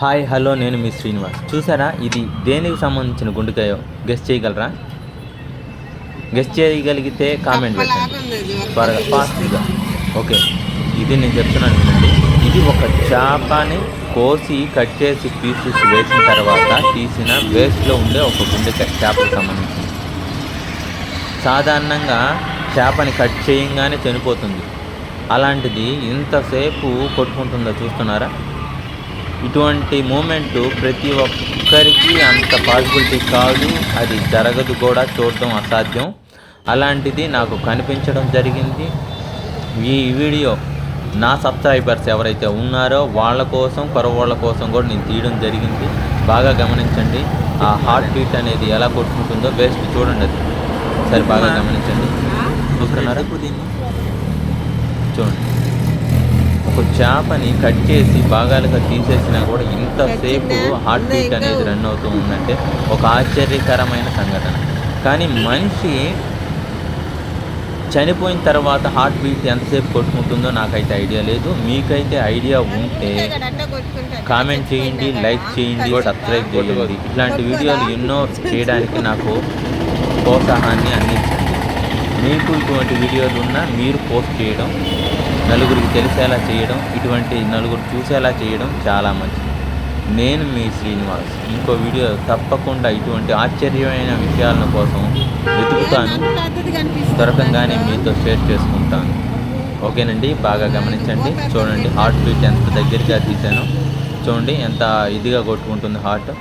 Hi hello నేను మీ శ్రీనివాస్. చూసారా? ఇది దేనికి సంబంధించిన గుండెకాయో? గెస్ట్ చేయగలరా? గెస్ట్ చేయగలిగితే కామెంట్ పెట్టండి. త్వరగా ఫాస్ట్గా ఓకే. ఇది నేను చెప్తున్నాను వినండి. ఇది ఒక చేపని కోసి కట్ చేసి పీసెస్ వేసిన తర్వాత తీసిన వేస్ట్లో ఉండే ఒక గుండెకాయ చేపకు సంబంధించింది. సాధారణంగా చేపని కట్ చేయంగానే చనిపోతుంది. అలాంటిది ఇంతసేపు కొట్టుకుంటుందో చూస్తున్నారా? ఇటువంటి మూమెంట్ ప్రతి ఒక్కరికి అంత పాసిబిలిటీ కాదు. అది జరగదు కూడా చూడడం అసాధ్యం. అలాంటిది నాకు కనిపించడం జరిగింది. ఈ వీడియో నా సబ్స్క్రైబర్స్ ఎవరైతే ఉన్నారో వాళ్ళ కోసం కొరవాళ్ళ కోసం కూడా నేను తీయడం జరిగింది. బాగా గమనించండి. ఆ హార్ట్ బీట్ అనేది ఎలా కొట్టుకుంటుందో బెస్ట్ చూడండి అది. సరే బాగా గమనించండి. చూస్తున్నారా? చూడండి. ఒక చేపని కట్ చేసి భాగాలుగా తీసేసినా కూడా ఇంతసేపు హార్ట్ బీట్ అనేది రన్ అవుతూ ఉందంటే ఒక ఆశ్చర్యకరమైన సంఘటన. కానీ మనిషి చనిపోయిన తర్వాత హార్ట్ బీట్ ఎంతసేపు కొట్టుకుంటుందో నాకైతే ఐడియా లేదు. మీకైతే ఐడియా ఉంటే కామెంట్ చేయండి లైక్ చేయండి సబ్స్క్రైబ్ చేయండి. ఇట్లాంటి వీడియోలు ఎన్నో చేయడానికి నాకు ప్రోత్సాహాన్ని అందించండి. మీకు ఇటువంటి వీడియోలు ఉన్నా మీరు పోస్ట్ చేయడం నలుగురికి తెలిసేలా చేయడం ఇటువంటి నలుగురు చూసేలా చేయడం చాలా మంచిది. నేను మీ శ్రీనివాస్. ఇంకో వీడియో తప్పకుండా ఇటువంటి ఆశ్చర్యమైన విషయాల కోసం వెతుకుతాను. దొరకంగానే మీతో షేర్ చేసుకుంటాను. ఓకేనండి? బాగా గమనించండి. చూడండి హార్ట్ బీట్ ఎంత దగ్గరగా తీశాను చూడండి ఎంత ఇదిగా కొట్టుకుంటుంది హార్ట్.